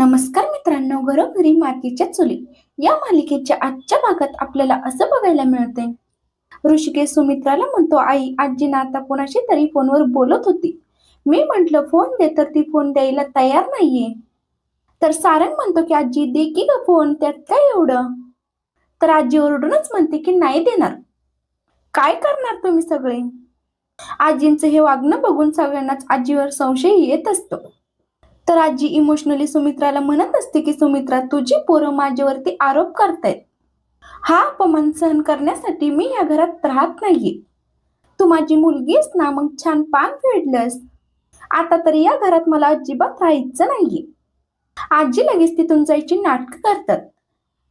नमस्कार मित्रांनो घरोघरी मातीच्या चुली. या मालिकेच्या आजच्या भागात आपल्याला असं बघायला मिळते ऋषिकेश सुमित्राला म्हणतो आई आजीना आता कोणाशी तरी फोनवर बोलत होती. मी म्हंटल फोन दे तर ती फोन द्यायला तयार नाहीये. तर सारंग म्हणतो की आजी दे की ग फोन त्यात काय एवढं? तर आजी ओरडूनच म्हणते की नाही देणार. काय करणार तुम्ही सगळे? आजींचं हे वागणं बघून सगळ्यांनाच आजीवर संशय येत असतो. तर आजी इमोशनली सुमित्राला म्हणत असते की सुमित्रा तुझी पोरं माझ्यावरती आरोप करतायत. हा अपमान सहन करण्यासाठी मी या घरात राहत नाहीये. तू माझी मुलगीस ना मग छान पान फेडलंस. आता तरी या घरात मला अजिबात राहायचं नाहीये. आजी लगेच तिथून जायची नाटक करतात.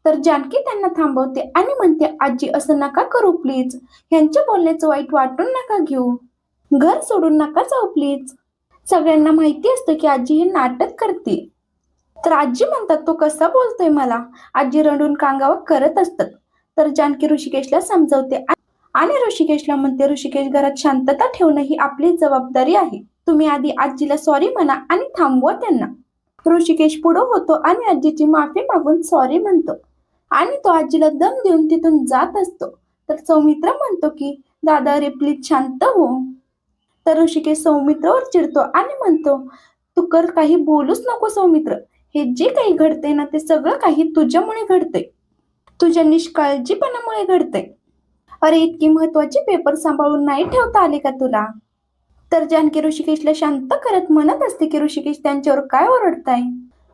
तर जानकी त्यांना थांबवते आणि म्हणते आजी असं नका करू प्लीज ह्यांच्या बोलण्याचं वाईट वाटून नका घेऊ. घर सोडून नका जाऊ प्लीज सगळ्यांना माहिती असतं की आजी हे नाटक करते. तर आजी म्हणतात तो कसा बोलतोय मला? आजी रडून कांगावा करत असतात. तर जानकी ऋषिकेशला समजवते. आणि ऋषिकेशला म्हणते ऋषिकेश घरात शांतता ठेवणं ही आपली जबाबदारी आहे. तुम्ही आधी आजीला सॉरी म्हणा आणि थांबवा त्यांना. ऋषिकेश पुढं होतो आणि आजीची माफी मागून सॉरी म्हणतो. आणि तो आजीला दम देऊन तिथून जात असतो. तर सौमित्र म्हणतो की दादा रे प्लीज शांत हो. तर ऋषिकेश सौमित्रवर चिडतो आणि म्हणतो तू कर काही बोलूच नको सौमित्र. हे जे काही घडते ना ते सगळं काही तुझ्यामुळे घडते तुझ्या निष्काळजीपणामुळे घडते अरे इतकी महत्वाची पेपर सांभाळून नाही ठेवता आले का तुला? तर जानकी ऋषिकेशला शांत करत म्हणत असते की ऋषिकेश त्यांच्यावर काय ओरडताय?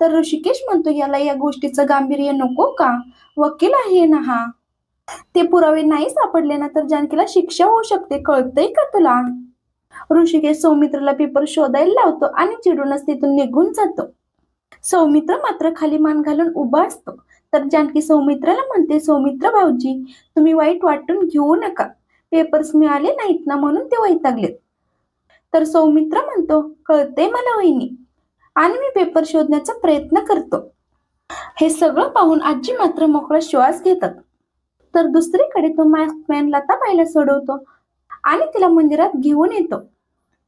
तर ऋषिकेश म्हणतो याला या गोष्टीचं गांभीर्य नको का? वकील आहे ना हा. ते पुरावे नाही सापडले ना तर जानकीला शिक्षा होऊ शकते. कळतंय का तुला? ऋषिकेश सौमित्रला पेपर शोधायला लावतो आणि चिडूनच तिथून निघून जातो. सौमित्र मात्र खाली मान घालून उभा असतो. तर जानकी सौमित्राला म्हणते सौमित्र भाऊजी तुम्ही वाईट वाटून घेऊ नका. पेपर्स मिळाले नाहीत ना म्हणून ते वैतागलेत. तर सौमित्र म्हणतो कळते मला वहिनी. आणि मी पेपर शोधण्याचा प्रयत्न करतो. हे सगळं पाहून आजी मात्र मोकळा श्वास घेतात. तर दुसरीकडे तो मॅन लताबाईला सोडवतो आणि तिला मंदिरात घेऊन येतो.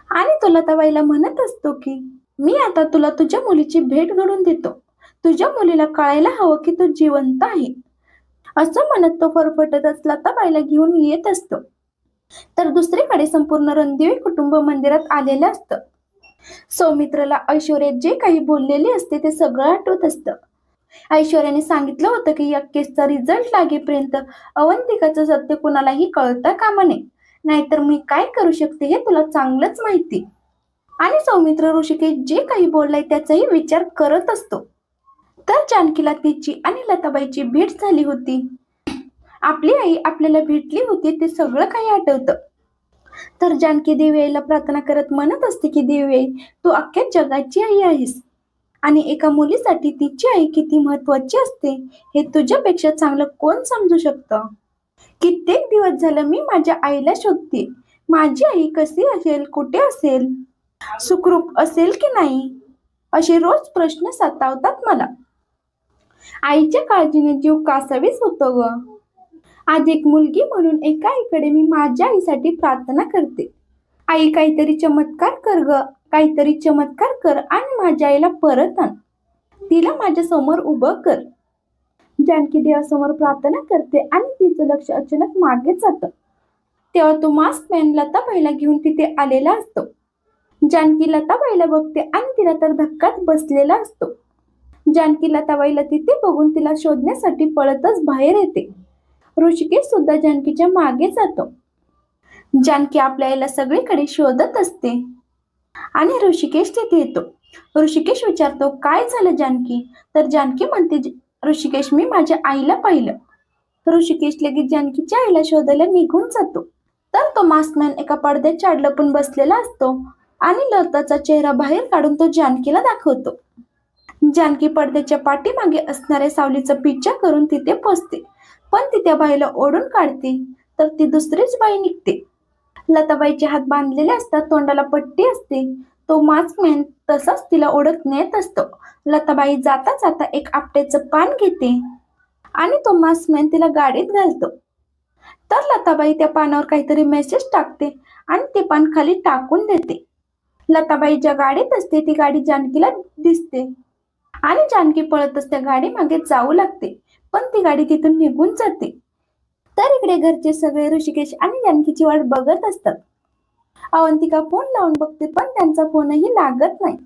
आणि तुला लताबाईला म्हणत असतो की मी आता तुला तुझ्या मुलीची भेट घडून देतो. तुझ्या मुलीला कळायला हवं की तू जिवंत आहे. असं म्हणत तो फरफटत असला तबाईला घेऊन येत असतो. तर दुसरीकडे संपूर्ण रणदेवी कुटुंब मंदिरात आलेलं असतं. सौमित्रला ऐश्वर्या जे काही बोललेले असते ते सगळं आठवत असतं. ऐश्वर्याने सांगितलं होतं की या केसचा रिझल्ट लागेपर्यंत अवंतिकाचं सत्य कुणालाही कळता कामा नये. नाहीतर मी काय करू शकते हे तुला चांगलंच माहिती. आणि सौमित्र ऋषिकेश जे काही बोललाय त्याचाही विचार करत असतो. तर जानकीला तिची आणि लताबाईची भेट झाली होती. आपली आई आपल्याला भेटली होती ते सगळं काही आठवतं. तर जानकी देवी आईला प्रार्थना करत म्हणत असते की देवी आई तू अख्ख्या जगाची आई आहेस. आणि एका मुलीसाठी तिची आई किती महत्वाची असते हे तुझ्यापेक्षा चांगलं कोण समजू शकतं? कित्येक दिवस झालं मी माझ्या आईला शोधते. माझी आई कशी असेल कुठे असेल? सुखरूप असेल की नाही? असे रोज प्रश्न सतावतात मला. आईच्या काळजीने जीव कासावीस होतो ग. आज एक मुलगी म्हणून एका आईकडे मी माझ्या आईसाठी प्रार्थना करते. आई काहीतरी चमत्कार कर ग काहीतरी चमत्कार कर आणि माझ्या आईला परत आण. तिला माझ्यासमोर उभं कर. जानकी देवासमोर प्रार्थना करते आणि तिचं लक्ष अचानक मागे जातं. तेव्हा तो मास्क मॅन लताबाईला घेऊन तिथे आलेला असतो. जानकी लताबाईला बघते आणि तिला तर धक्काच बसलेला असतो. जानकी लताबाईला तिथे बघून तिला शोधण्यासाठी पळतच बाहेर येते. ऋषिकेश सुद्धा जानकीच्या मागे जातो. जानकी आपल्या आईला सगळीकडे शोधत असते. आणि ऋषिकेश तिथे येतो. ऋषिकेश विचारतो काय झालं जानकी? तर जानकी म्हणते ऋषिकेश मी माझ्या आईला पाहिलं. ऋषिकेश लगेच जानकीच्या आईला शोधायला निघून जातो. तर तो मास्कमॅन एका पडद्याच्या आड लपून बसलेला असतो आणि लताचा चेहरा बाहेर काढून तो जानकीला दाखवतो. जानकी पडद्याच्या पाठीमागे असणाऱ्या सावलीचा पिच्छा करून तिथे पोचते पण ती त्या बाईला ओढून काढते तर ती दुसरीच बाई निघते. लताबाईचे हात बांधलेले असतात तोंडाला पट्टी असते तो मास्कमॅन तसाच तिला ओढत नेत असतो. लताबाई जाता जाता एक आपट्याचं पान घेते आणि तो मास्कमॅन तिला गाडीत घालतो. तर लताबाई त्या पानावर काहीतरी मेसेज टाकते आणि ते पान खाली टाकून देते. लताबाई ज्या गाडीत असते ती गाडी जानकीला दिसते. आणि जानकी पळत त्या गाडी मागे जाऊ लागते. पण ती गाडी तिथून निघून जाते. तर इकडे घरचे सगळे ऋषिकेश आणि जानकीची वाट बघत असतात. अवंतिका फोन लावून बघते पण त्यांचा फोनही लागत नाही.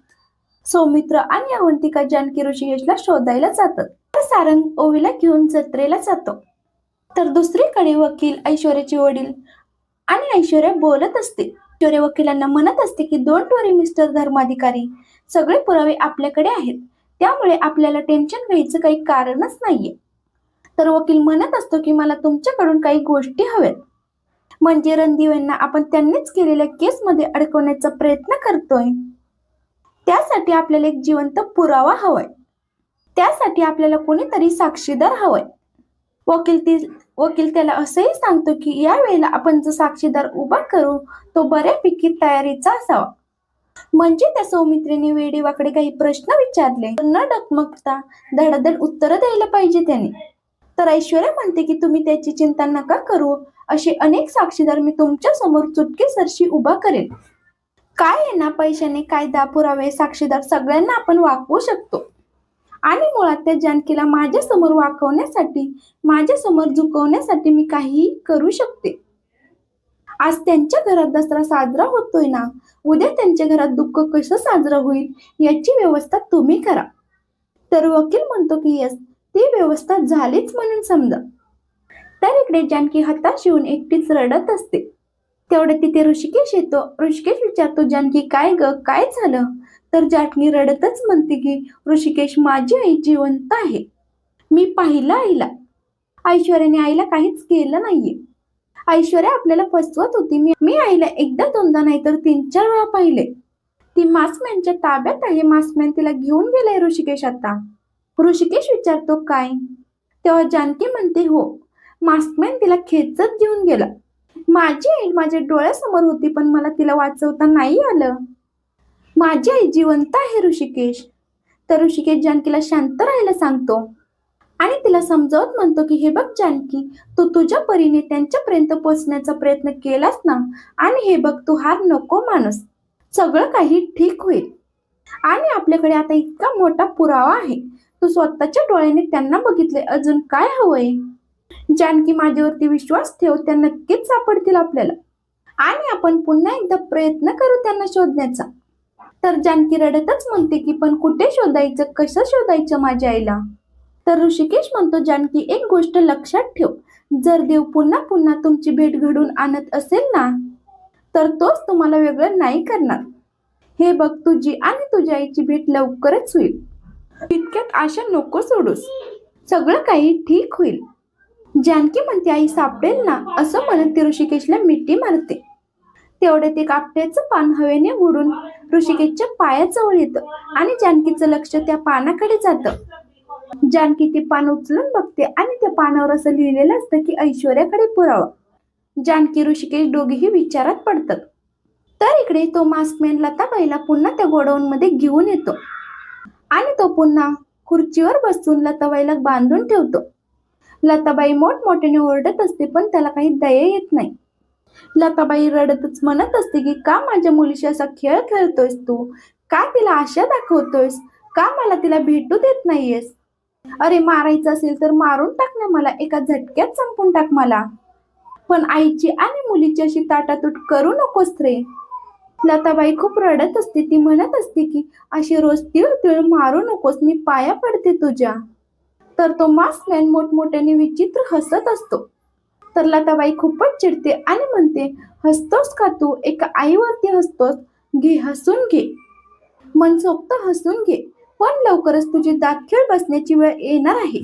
सौमित्र आणि अवंतिका जानकी ऋषिकेशला शोधायला जातात. तर सारंग ओवीला घेऊन जत्रेला जातो. तर दुसरीकडे वकील ऐश्वर्याचे वडील आणि ऐश्वर्या बोलत असते ऐश्वर्या वकिलांना म्हणत असते की दोन वरी मिस्टर धर्माधिकारी. सगळे पुरावे आपल्याकडे आहेत. त्यामुळे आपल्याला टेन्शन घ्यायचं काही कारणच नाहीये. तर वकील म्हणत असतो की मला तुमच्याकडून काही गोष्टी हव्यात. म्हणजे रणदिवेंना आपण त्यांनीच केलेल्या केसमध्ये अडकवण्याचा प्रयत्न करतोय. त्यासाठी आपल्याला एक जिवंत पुरावा हवाय. त्यासाठी आपल्याला कोणीतरी साक्षीदार हवाय. वकील ती वकील त्याला असंही सांगतो की या वेळेला आपण जो साक्षीदार उभा करू तो बऱ्यापैकी तयारीचा असावा. म्हणजे त्या सौमित्रीने वेडीवाकडे काही प्रश्न विचारले. न डकमकता धडाधड उत्तर द्यायला पाहिजे त्याने. तर ऐश्वर्या म्हणते की तुम्ही त्याची चिंता नका करू. असे अनेक साक्षीदार मी तुमच्यासमोर चुटकेसरशी उभा करेन. काय आहे ना पैशाने कायदा पुरावे साक्षीदार सगळ्यांना आपण वाकवू शकतो? आणि मुळात त्या जानकीला माझ्यासमोर वाकवण्यासाठी माझ्यासमोर झुकवण्यासाठी मी काहीही करू शकते. आज त्यांच्या घरात दसरा साजरा होतोय ना उद्या त्यांच्या घरात दुःख कसं साजरं होईल याची व्यवस्था तुम्ही करा. तर वकील म्हणतो की यस ती व्यवस्था झालीच म्हणून समजा. तर इकडे जानकी हताश येऊन एकटीच रडत असते. तेवढे तिथे ऋषिकेश येतो. ऋषिकेश विचारतो जानकी काय ग? काय झालं? तर जाटणी रडतच म्हणते की ऋषिकेश माझी आई जिवंत आहे. मी पाहिलं आईला. ऐश्वर्याने आईला काहीच केलं नाहीये. ऐश्वर्या आपल्याला फसवत होती. मी मी आईला एकदा दोनदा नाही तर तीन चार वेळा पाहिले. ती मास्कमॅनच्या ताब्यात आहे. मास्कमॅन तिला घेऊन गेलाय ऋषिकेश आता. ऋषिकेश विचारतो काय? तेव्हा जानकी म्हणते हो. मास्कमॅन तिला खेचत घेऊन गेला. माझी आई माझ्या डोळ्यासमोर होती पण मला तिला वाचवता नाही आलं. माझी आई जिवंत आहे ऋषिकेश. तर ऋषिकेश जानकीला शांत राहायला सांगतो. आणि तिला समजावत म्हणतो की हे बघ जानकी तू तुझ्या परीने त्यांच्यापर्यंत पोहोचण्याचा प्रयत्न केलास ना? आणि हे बघ तू हार नको माणूस सगळं काही ठीक होईल. आणि आपल्याकडे आता इतका मोठा पुरावा आहे. तू स्वतःच्या डोळ्याने त्यांना बघितले. अजून काय हवंय? जानकी माझ्यावरती विश्वास ठेव त्या नक्कीच सापडतील आपल्याला. आणि आपण पुन्हा एकदा प्रयत्न करू त्यांना शोधण्याचा. तर जानकी रडतच म्हणते की पण कुठे शोधायचं? कसं शोधायचं माझ्या आईला? तर ऋषिकेश म्हणतो जानकी एक गोष्ट लक्षात ठेव. जर देव पुन्हा पुन्हा तुमची भेट घडून आणत असेल ना तर तोच तुम्हाला वेगळं नाही करणार. हे बघ तुझी आणि तुझ्या आईची भेट लवकरच होईल. इतक्यात आशा नको सोडूस. सगळं काही ठीक होईल. जानकी म्हणते आई सापडेल ना? असं म्हणत ती ऋषिकेशला मिठी मारते. तेवढे ते कापट्याचं पान हवेने उडून ऋषिकेशच्या पायाजवळ येतं आणि जानकीचं लक्ष त्या पानाकडे जातं. जानकी ते पान उचलून बघते आणि त्या पानावर असं लिहिलेलं असतं की ऐश्वर्याकडे पुरावा. जानकी ऋषिकेश दोघेही विचारात पडतात. तर इकडे तो मास्कमॅन लताबाईला पुन्हा त्या गोडाऊन मध्ये घेऊन येतो. आणि तो पुन्हा खुर्चीवर बसून लताबाईला बांधून ठेवतो. लताबाई मोठमोठ्याने ओरडत असते पण त्याला काही दया येत नाही. लताबाई रडतच म्हणत असते की का माझ्या मुलीशी असा खेळ खेळतोयस तू? का तिला आशा दाखवतोयस? का मला तिला भेटू देत नाहीयेस? अरे मारायचं असेल तर मारून टाक ना मला एका झटक्यात संपून टाक मला. पण आईची आणि मुलीची अशी ताटातूट करू नकोस रे. लताबाई खूप रडत असते. ती म्हणत असते की अशी रोज तिळ तिळ मारू नकोस मी पाया पडते तुझ्या. तर तो मास्कमॅन मोठमोठ्याने विचित्र हसत असतो. तर लताबाई खूपच चिडते आणि म्हणते हसतोस का तू? एका आईवरती हसतोस. घे हसून घे. मनसोक्त हसून घे. पण लवकरच तुझी दातखीळ बसण्याची वेळ येणार आहे.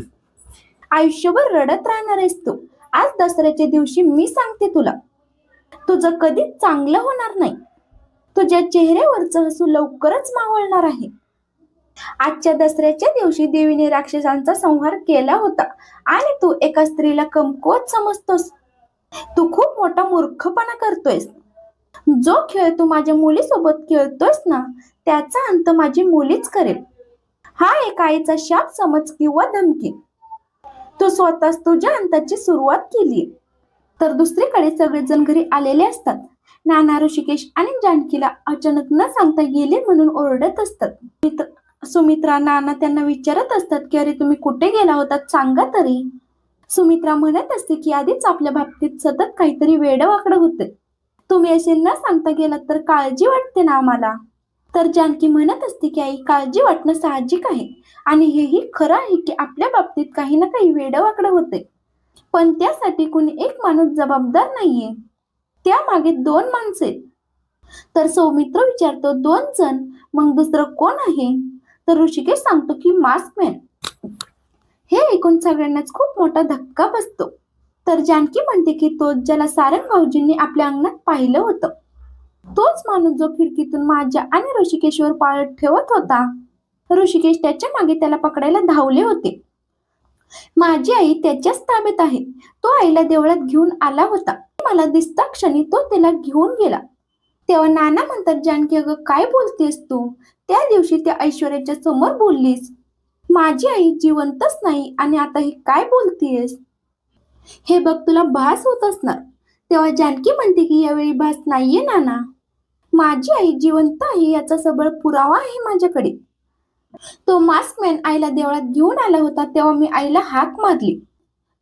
आयुष्यभर रडत राहणार आहेस तू. आज दसऱ्याच्या दिवशी मी सांगते तुला. तुझं कधीच चांगलं होणार नाही. तुझ्या चेहऱ्यावरचं हसू लवकरच मावळणार आहे. आजच्या दसऱ्याच्या दिवशी देवीने राक्षसांचा संहार केला होता आणि तू एका स्त्रीला कमकुवत समजतोस. तू खूप मोठा मूर्खपणा करतोयस. जो खेळ तू माझ्या मुलीसोबत खेळतोयस ना त्याचा अंत माझी मुलीच करेल. हा एक आईचा शाप समज किंवा धमकी. तू स्वतःच तुझ्या अंताची सुरुवात केली तर दुसरीकडे सगळेजण घरी आलेले असतात. नाना ऋषिकेश आणि जानकीला अचानक न सांगता गेले म्हणून ओरडत असतात. सुमित्रा नाना त्यांना विचारत असतात की अरे तुम्ही कुठे गेला होतात सांगा तरी. सुमित्रा म्हणत असते की आधीच आपल्या बाबतीत सतत काहीतरी वेडवाकडं होते तुम्ही असे न सांगता गेलात तर काळजी वाटते ना आम्हाला? तर जानकी म्हणत असते की आई काळजी वाटणं साहजिक आहे आणि हेही खरं आहे की आपल्या बाबतीत काही ना काही वेडवाकडं होते पण त्यासाठी कुणी एक माणूस जबाबदार नाहीये. त्यामागे दोन माणसे आहेत. तर सौमित्र विचारतो दोन जण मग दुसरं कोण आहे? तर ऋषिकेश सांगतो की मास्कमॅन हे ऐकून सगळ्यांनाच खूप मोठा धक्का बसतो. तर जानकी म्हणते की तो ज्याला सारंग भाऊजींनी आपल्या अंगणात पाहिलं होतं तोच माणूस जो खिडकीतून माझ्या आणि ऋषिकेशवर पाळत ठेवत होता. ऋषिकेश त्याच्यामागे त्याला पकडायला धावले होते. माझी आई त्याच्याच ताब्यात आहे. तो आईला देवळात घेऊन आला होता. मला दिसता क्षणी तो त्याला घेऊन गेला. तेव्हा नाना म्हणतात जानकी अगं काय बोलतेस तू? त्या दिवशी त्या ऐश्वर्याच्या समोर बोललीस. माझी आई जिवंतच नाही आणि आता ही काय बोलतेस? हे बघ तुला भास होत असणार. तेव्हा जानकी म्हणते की यावेळी भास नाहीये नाना. माझी आई जिवंत आहे याचा सबळ पुरावा आहे माझ्याकडे. तो मास्कमॅन आईला देवळात घेऊन आला होता तेव्हा मी आईला हाक मारली.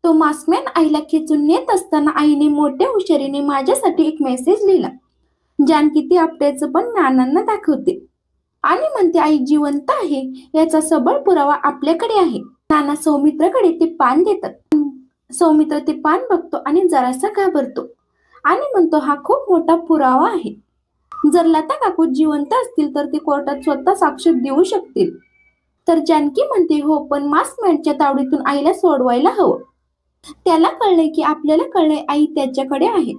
तो मास्कमॅन आईला खेचून नेत असताना आईने मोठ्या हुशारीने माझ्यासाठी एक मेसेज लिहिला. जानकी ती आपट्याचं पण नानांना दाखवते. आणि म्हणते आई जिवंत आहे. याचा सबळ पुरावा आपल्याकडे आहे. नाना सौमित्राकडे ते पान देतात. सौमित्र ते पान बघतो आणि जरासा घाबरतो. आणि म्हणतो हा खूप मोठा पुरावा आहे. जर लता काकू जिवंत असतील तर ते कोर्टात स्वतः साक्ष देऊ शकतील. तर जानकी म्हणते हो पण मास्कमॅनच्या तावडीतून आईला सोडवायला हवं. त्याला कळलंय की आपल्याला कळलंय आई त्याच्याकडे आहे.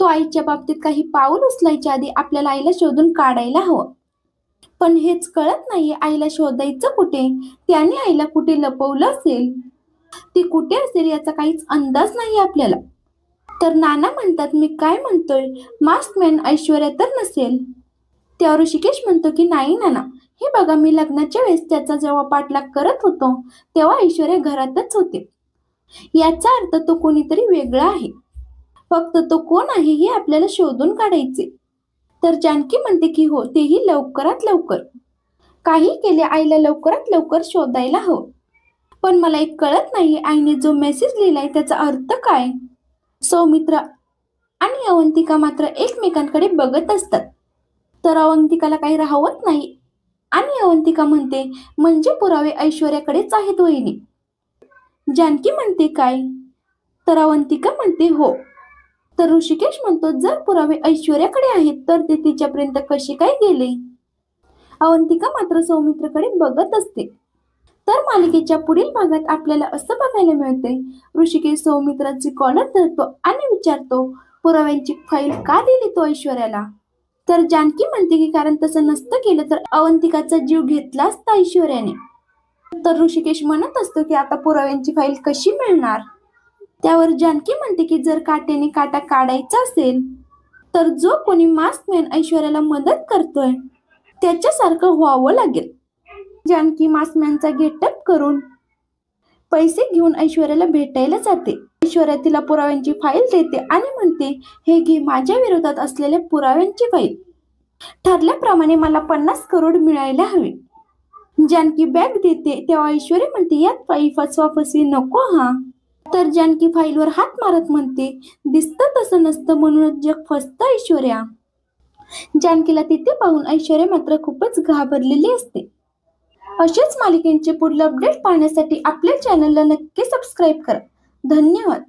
तो आईच्या बाबतीत काही पाऊल उचलायच्या आधी आपल्याला आईला शोधून काढायला हवं. पण हेच कळत नाहीये आईला शोधायचं कुठे? त्याने आईला कुठे लपवलं असेल? ती कुठे असेल याचा काहीच अंदाज नाही आपल्याला. तर नाना म्हणतात मी काय म्हणतोय? मास्कमॅन ऐश्वर्या तर नसेल. त्यावर ऋषिकेश म्हणतो की नाही नाना. हे बघा मी लग्नाच्या वेळेस त्याचा जेव्हा पाठलाग करत होतो तेव्हा ऐश्वर्या घरातच होते. याचा अर्थ तो कोणीतरी वेगळा आहे. फक्त तो कोण आहे हे आपल्याला शोधून काढायचे. तर जानकी म्हणते की हो तेही लवकरात लवकर. काही केले आईला लवकरात लवकर शोधायला हवं. पण मला एक कळत नाही आईने जो मेसेज लिहिलाय त्याचा अर्थ काय? सौमित्र आणि अवंतिका मात्र एकमेकांकडे बघत असतात. तर अवंतिकाला काही राहवत नाही. आणि अवंतिका म्हणते म्हणजे पुरावे ऐश्वर्याकडेच आहेत वहिनी. जानकी म्हणते काय? तर अवंतिका म्हणते हो. तर ऋषिकेश म्हणतो जर पुरावे ऐश्वर्याकडे आहेत तर ते तिच्यापर्यंत कसे काय गेले? अवंतिका मात्र सौमित्रकडे बघत असते. तर मालिकेच्या पुढील भागात आपल्याला असं बघायला मिळते ऋषिकेश सौमित्राची कॉलर धरतो आणि विचारतो पुराव्यांची फाईल का दिली तो ऐश्वर्याला? तर जानकी म्हणते की कारण तसं नसतं केलं तर अवंतिकाचा जीव घेतला असता ऐश्वर्याने. तर ऋषिकेश म्हणत असतो की आता पुराव्यांची फाईल कशी मिळणार? त्यावर जानकी म्हणते की जर काट्याने काटा काढायचा असेल तर जो कोणी मास्कमॅन ऐश्वर्याला मदत करतोय त्याच्यासारखं व्हावं लागेल. जानकी मास्कमॅनचा गेटअप करून पैसे घेऊन ऐश्वर्याला भेटायला जाते. ऐश्वर्या तिला पुराव्यांची फाईल देते आणि म्हणते हे घे माझ्या विरोधात असलेल्या पुराव्यांची फाईल. ठरल्याप्रमाणे मला पन्नास करोड मिळायला हवे. जानकी बॅग देते तेव्हा ऐश्वर्या म्हणते यात फाई फसवा फसवी नको हा. तर जानकी फाईलवर हात मारत म्हणते दिसतं तसं नसतं म्हणूनच जग फसतं ऐश्वर्या. जानकीला तिथे पाहून ऐश्वर्या मात्र खूपच घाबरलेली असते. अशाच मालिकेंचे पुढील अपडेट पाहण्यासाठी आपल्या चॅनलला नक्की सबस्क्राईब करा. धन्यवाद.